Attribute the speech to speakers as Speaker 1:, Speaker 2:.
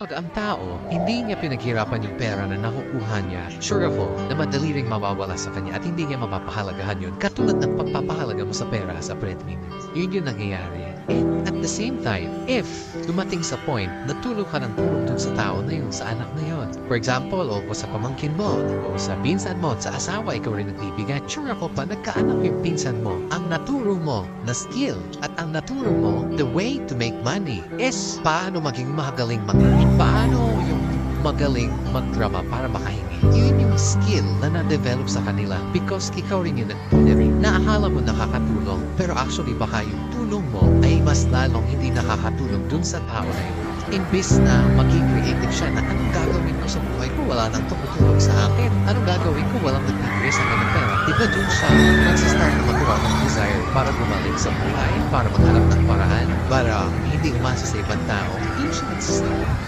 Speaker 1: Pag ang tao, hindi niya pinaghirapan yung pera na nakukuha niya, sure ako na madali ring mawawala sa kanya at hindi niya mapapahalagahan yun katulad ng pagpapahalaga mo sa pera sa breadwinner. Yun yung nangyayari. And at the same time, if dumating sa point na tulong ka ng tulong dun sa tao na yun, sa anak na yun. For example, o sa pamangkin mo, o sa pinsan mo, sa asawa, ikaw rin nagbibigay. Sure ako pa, nagkaanak yung pinsan mo. Ang naturo mo na skill at ang naturo mo, the way to make money is paano maging magaling mag Paano yung magaling magdrama para makahingi. Yun yung skill na na-develop sa kanila because ikaw rin yung nagpuneri. Naakala mo nakakatulong pero actually baka yung tulong mo ay mas lalong hindi nakakatulong dun sa tao na yun. Imbis na maging creative siya na anong gagawin ko sa buhay ko, wala nang tumutulong sa akin. Anong gagawin ko, walang sa akin ng pera. Diba dun siya nagsistart na magawa ng desire para gumaling sa buhay, para maghanap ng paraan, para hindi umasa sa ibang tao. Dun siya nagsistart.